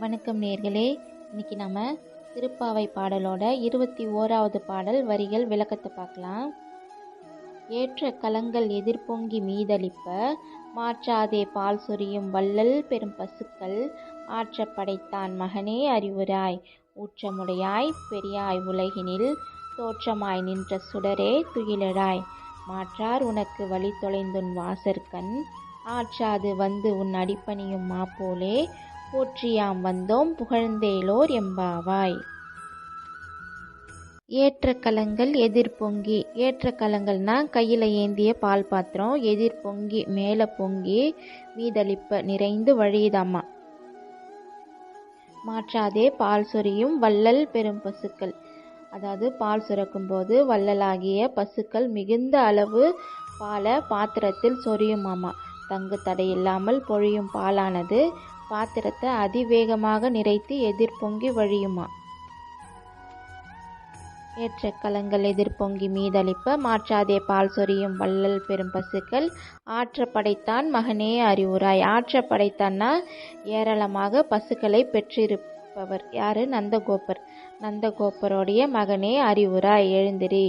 வணக்கம் நேர்களே. இன்னைக்கு நம்ம திருப்பாவை பாடலோட இருபத்தி ஓராவது பாடல் வரிகள் விளக்கத்தை பார்க்கலாம். ஏற்ற கலங்கள் எதிர்பொங்கி மீதளிப்ப மாற்றாதே பால் சொரியும் வள்ளல் பெரும் பசுக்கள் ஆற்ற படைத்தான் மகனே அறிவுராய். ஊற்றமுடையாய் பெரியாய் உலகினில் தோற்றமாய் நின்ற சுடரே துயிலழாய் மாற்றார் உனக்கு வழி தொலைந்துன் வாசற்கண் ஆற்றாது வந்து உன் அடிப்பணியும் மாப்போலே. போற்றியாம் வந்தோம் புகழ்ந்தேலோர் எம்பாவாய். ஏற்ற கலங்கள் எதிர் பொங்கி ஏற்ற கலங்கள்னா கையில் ஏந்திய பால் பாத்திரம் எதிர் பொங்கி மேலே பொங்கி மீதளிப்ப நிறைந்து வழியுதாம்மா. மாற்றாதே பால் சொரியும் வள்ளல் பெரும் பசுக்கள். அதாவது பால் சுரக்கும் போது வள்ளலாகிய பசுக்கள் மிகுந்த அளவு பாலை பாத்திரத்தில் சொரியுமாமா தங்கு தடையில்லாமல் பொழியும் பாலானது பாத்திரத்தை அதிவேகமாக நிறைத்து எதிர்பொங்கி வழியுமா? ஏற்ற கலங்கள் எதிர்பொங்கி மீதளிப்ப மாற்றாதே பால் சொரியும் வள்ளல் பெரும் பசுக்கள் ஆற்ற படைத்தான் மகனே அறிவுராய். ஆற்ற படைத்தான்னா ஏராளமாக பசுக்களை பெற்றிருப்பவர் யாரு? நந்தகோபர் நந்தகோபருடைய மகனே அறிவுராய். எழுந்திரி.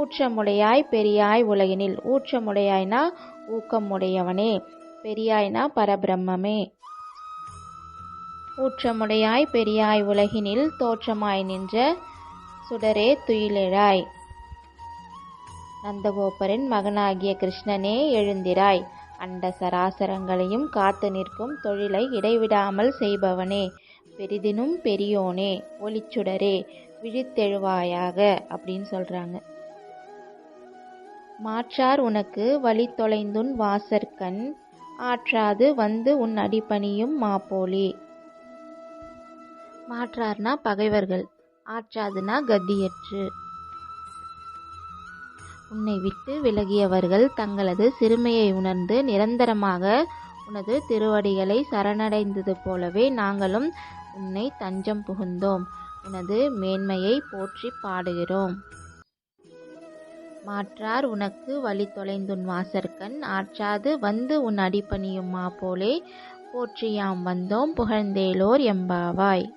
ஊற்றமுடையாய் பெரியாய் உலகினில். ஊற்றமுடையாய்னா ஊக்கமுடையவனே. பெரியாய்னா பரபிரம்மே ஊற்றமுடையாய் பெரியாய் உலகினில் தோற்றமாய் நின்ற சுடரே துயிலெழாய். நந்தகோபரின் மகனாகிய கிருஷ்ணனே எழுந்திராய். அண்ட சராசரங்களையும் காத்து நிற்கும் தொழிலை இடைவிடாமல் செய்பவனே. பெரிதினும் பெரியோனே ஒளிச்சுடரே விழித்தெழுவாயாக அப்படின்னு சொல்றாங்க. மாற்றார் உனக்கு வழி தொலைந்துன் வாசற்கண் ஆற்றாது வந்து உன் அடிப்பணியும் மாப்போலி. மாற்றார்னா பகைவர்கள். ஆற்றாதுனா கதியற்று. உன்னை விட்டு விலகியவர்கள் தங்களது சிறுமையை உணர்ந்து நிரந்தரமாக உனது திருவடிகளை சரணடைந்தது போலவே நாங்களும் உன்னை தஞ்சம் புகுந்தோம். உனது மேன்மையை போற்றி பாடுகிறோம். மாற்றார் உனக்கு வழி தொலைந்துன் வாசற்கண். ஆற்றாது வந்து உன் அடிப்பணியும்மா போலே. போற்றியாம் வந்தோம். புகழ்ந்தேலோர் எம்பாவாய்.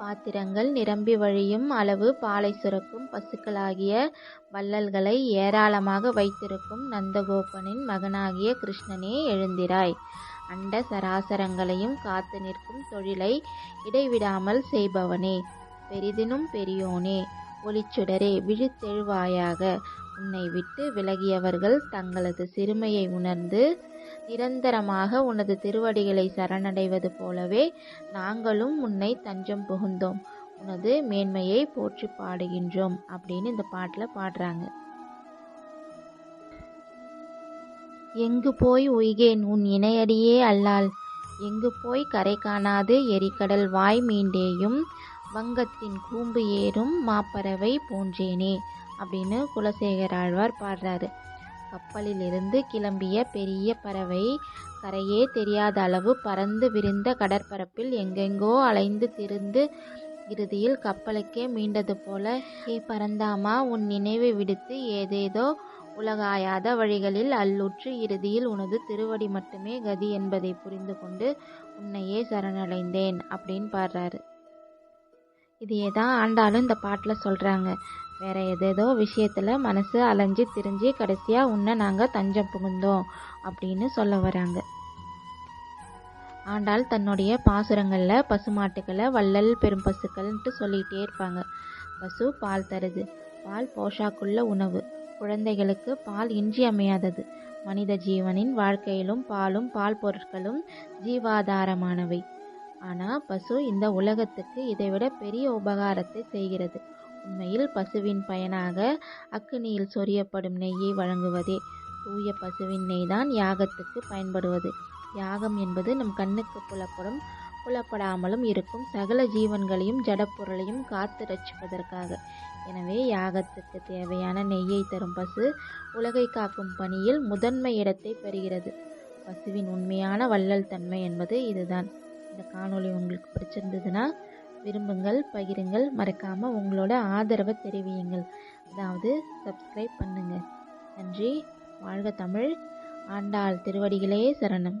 பாத்திரங்கள் நிரம்பி வழியும் அளவு பாலை சுரக்கும் பசுக்களாகிய வள்ளல்களை ஏராளமாக வைத்திருக்கும் நந்தகோபனின் மகனாகிய கிருஷ்ணனே எழுந்திராய். அண்ட சராசரங்களையும் காத்து நிற்கும் தொழிலை இடைவிடாமல் செய்பவனே பெரிதினும் பெரியோனே ஒளிச்சுடரே விழித்தெழுவாயாக. உன்னை விட்டு விலகியவர்கள் தங்களது சிறுமையை உணர்ந்து நிரந்தரமாக உனது திருவடிகளை சரணடைவது போலவே நாங்களும் உன்னை தஞ்சம் புகுந்தோம். உனது மேன்மையை போற்றி பாடுகின்றோம் அப்படின்னு இந்த பாட்டில் பாடுறாங்க. எங்கு போய் உய்கேன் உன் இணையடியே அல்லால்? எங்கு போய் கரை காணாது எரிக்கடல் வாய் மீண்டேயும்? வங்கத்தின் கூம்பு ஏறும் மாப்பறவை போன்றேனே அப்படின்னு குலசேகர் ஆழ்வார் பாடுறாரு. கப்பலிலிருந்து கிளம்பிய பெரிய பறவை கரையே தெரியாத அளவு பறந்து விரிந்த கடற்பரப்பில் எங்கெங்கோ அலைந்து திரிந்து இறுதியில் கப்பலுக்கே மீண்டது போல ஏ பரந்தாமா உன் நினைவை விடுத்து ஏதேதோ உலகாயாத வழிகளில் அல்லுற்று இறுதியில் உனது திருவடி மட்டுமே கதி என்பதை புரிந்து கொண்டு உன்னையே சரணடைந்தேன் அப்படின்னு பாடுறாரு. இதையே தான் ஆண்டாலும் இந்த பாட்டில் சொல்கிறாங்க வேற எதேதோ விஷயத்தில் மனசு அலைஞ்சு திரிஞ்சு கடைசியாக உன்னை நாங்கள் தஞ்சம் புகுந்தோம் அப்படின்னு சொல்ல வராங்க. ஆண்டாள் தன்னுடைய பாசுரங்களில் பசுமாட்டுக்களை வள்ளல் பெரும் பசுக்கள்ன்ட்டு சொல்லிகிட்டே இருப்பாங்க. பசு பால் தருது. பால் போஷாக்குள்ள உணவு. குழந்தைகளுக்கு பால் இன்றியமையாதது மனித ஜீவனின் வாழ்க்கையிலும் பாலும் பால் பொருட்களும் ஜீவாதாரமானவை. ஆனால் பசு இந்த உலகத்துக்கு இதைவிட பெரிய உபகாரத்தை செய்கிறது. உண்மையில் பசுவின் பயனாக அக்கினியில் சொரியப்படும் நெய்யை வழங்குவதே. தூய பசுவின் நெய் தான் யாகத்துக்கு பயன்படுவது. யாகம் என்பது நம் கண்ணுக்கு புலப்படும் புலப்படாமலும் இருக்கும் சகல ஜீவன்களையும் ஜடப்பொருளையும் காத்து ரட்சிப்பதற்காக எனவே யாகத்துக்கு தேவையான நெய்யை தரும் பசு உலகை காக்கும் பணியில் முதன்மை இடத்தை பெறுகிறது. பசுவின் உண்மையான வள்ளல் தன்மை என்பது இதுதான். இந்த காணொளி உங்களுக்கு பிடிச்சிருந்ததுன்னா விரும்புங்கள் பகிருங்கள் மறக்காமல் உங்களோட ஆதரவை தெரிவியுங்கள். அதாவது சப்ஸ்கிரைப் பண்ணுங்கள் நன்றி. வாழ்க தமிழ். ஆண்டாள் திருவடிகளே சரணம்.